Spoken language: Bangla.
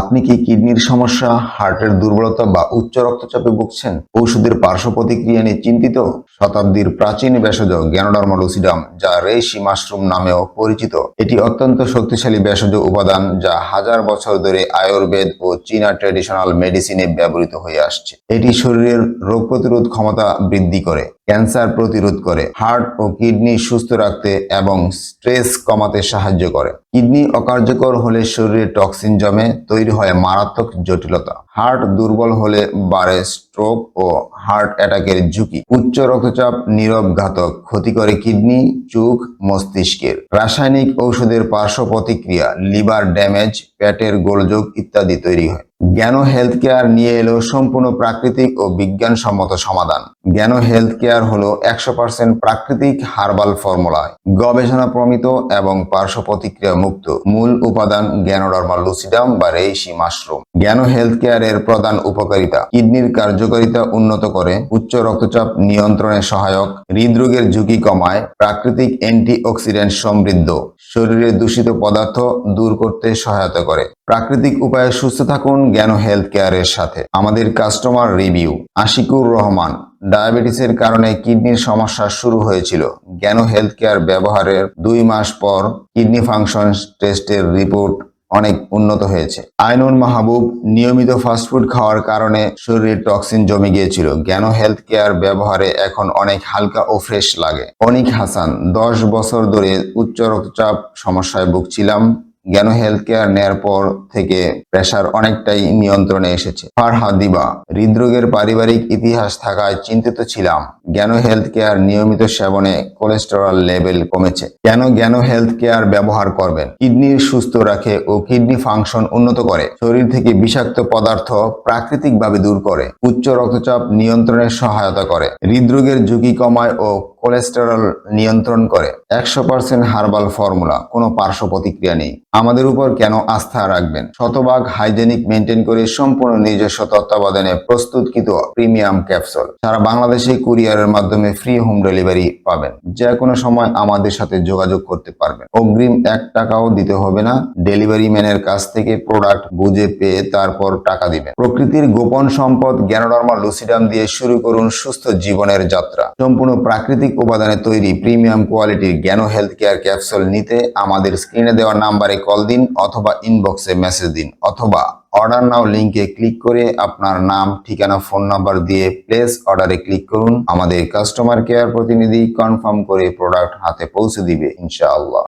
আপনি কি কিডনির সমস্যা, হার্টের দুর্বলতা বা উচ্চ রক্তচাপে ভুগছেন? ঔষধের পার্শ্ব প্রতিক্রিয়া নিয়ে চিন্তিত শতাব্দীর প্রাচীন ভেষজ গ্যানোডার্মা যা রেইশি মাশরুম নামেও পরিচিত। এটি অত্যন্ত শক্তিশালী ভেষজ উপাদান যা হাজার বছর ধরে আয়ুর্বেদ ও চীনা ট্রেডিশনাল মেডিসিনে ব্যবহৃত হয়ে আসছে। এটি শরীরের রোগ প্রতিরোধ ক্ষমতা বৃদ্ধি করে, ক্যান্সার প্রতিরোধ করে, হার্ট ও কিডনি সুস্থ রাখতে এবং স্ট্রেস কমাতে সাহায্য করে। কিডনি অকার্যকর হলে শরীরে টক্সিন জমে, তৈরি হয় মারাত্মক জটিলতা। হার্ট দুর্বল হলে বাড়ে স্ট্রোক ও হার্ট অ্যাটাকের ঝুঁকি। উচ্চ রক্তচাপ, নীরব ঘাতক, ক্ষতি করে কিডনি, চোখ, মস্তিষ্কের। রাসায়নিক ঔষধের পার্শ্ব প্রতিক্রিয়া, লিভার ড্যামেজ, পেটের গোলযোগ ইত্যাদি তৈরি হয়। জ্ঞান হেলথ কেয়ার নিয়ে এলো সম্পূর্ণ প্রাকৃতিক ও বিজ্ঞানসম্মত সমাধান। জ্ঞান হেলথ কেয়ার হলো একশো পার্সেন্ট প্রাকৃতিক হার্বাল ফর্মুলায় গবেষণা প্রমিত এবং পার্শ্ব প্রতিক্রিয়া মুক্ত মূল উপাদান জ্ঞানোডার্মা লুসিডাম বা রেইসি মাশরুম। জ্ঞান হেলথ কেয়ারের প্রধান উপকারিতা, কিডনির কার্যকারিতা উন্নত করে, উচ্চ রক্তচাপ নিয়ন্ত্রণে সহায়ক, হৃদরোগের ঝুঁকি কমায়, প্রাকৃতিক অ্যান্টি অক্সিডেন্ট সমৃদ্ধ, শরীরে দূষিত পদার্থ দূর করতে সহায়তা করে। প্রাকৃতিক উপায়ে সুস্থ থাকুন জ্ঞান হেলথ কেয়ারের সাথে। আমাদের কাস্টমার রিভিউ আশিকুর রহমান ডায়াবেটিসের কারণে কিডনির সমস্যা শুরু হয়েছিল। জ্ঞান হেলথ কেয়ার ব্যবহারের দুই মাস পর কিডনি ফাংশন টেস্টের রিপোর্ট অনেক উন্নত হয়েছে। আইনুন মাহবুব নিয়মিত ফাস্টফুড খাওয়ার কারণে শরীরে টক্সিন জমে গিয়েছিল। জ্ঞান হেলথ কেয়ার ব্যবহারে এখন অনেক হালকা ও ফ্রেশ লাগে। অনিক হাসান, দশ বছর ধরে উচ্চ রক্তচাপ সমস্যায় ভুগছিলাম। জ্ঞান হেলথ কেয়ার নেয়ার পর থেকে প্রেশার অনেকটাই নিয়ন্ত্রণে এসেছে। ফারহা দিবা, হৃদরোগের পারিবারিক ইতিহাস থাকায় চিন্তিত ছিলাম। জ্ঞান হেলথ কেয়ার নিয়মিত সেবনে কোলেস্টেরল লেভেল কমেছে। কেন জ্ঞান হেলথ কেয়ার ব্যবহার করবেন? কিডনি সুস্থ রাখে ও কিডনি ফাংশন উন্নত করে। শরীর থেকে বিষাক্ত পদার্থ প্রাকৃতিকভাবে দূর করে। উচ্চ রক্তচাপ নিয়ন্ত্রণে সহায়তা করে। হৃদরোগের ঝুঁকি কমায় ও কোলেস্টেরল নিয়ন্ত্রণ করে। একশো পার্সেন্ট হার্বাল ফর্মুলা কোনো পার্শ্ব প্রতিক্রিয়া নেই। আমাদের উপর কেন আস্থা রাখবেন? শতভাগ হাইজেনিক মেনটেন করে সম্পূর্ণ নিজস্ব তত্ত্বাবধানে প্রস্তুতকৃত প্রিমিয়াম ক্যাপসুল সারা বাংলাদেশে কুরিয়ারের মাধ্যমে ফ্রি হোম ডেলিভারি পাবেন। যে কোনো সময় আমাদের সাথে যোগাযোগ করতে পারবেন। অগ্রিম এক টাকাও দিতে হবে না। ডেলিভারি ম্যানের কাছ থেকে প্রোডাক্ট বুঝে পেয়ে তারপর টাকা দিবেন। প্রকৃতির গোপন সম্পদ জ্ঞানোডার্মা লুসিডাম দিয়ে শুরু করুন সুস্থ জীবনের যাত্রা। সম্পূর্ণ প্রাকৃতিক উপাদানে তৈরি প্রিমিয়াম কোয়ালিটির জ্ঞানো হেলথ কেয়ার ক্যাপসুল নিতে আমাদের স্ক্রিনে দেওয়া নাম্বারে কল দিন অথবা ইনবক্সে মেসেজ দিন অথবা অর্ডার নাও লিঙ্কে ক্লিক করে আপনার নাম, ঠিকানা ফোন নাম্বার দিয়ে প্লেস অর্ডারে ক্লিক করুন। আমাদের কাস্টমার কেয়ার প্রতিনিধি কনফার্ম করে প্রোডাক্ট হাতে পৌঁছে দিবে, ইনশাআল্লাহ।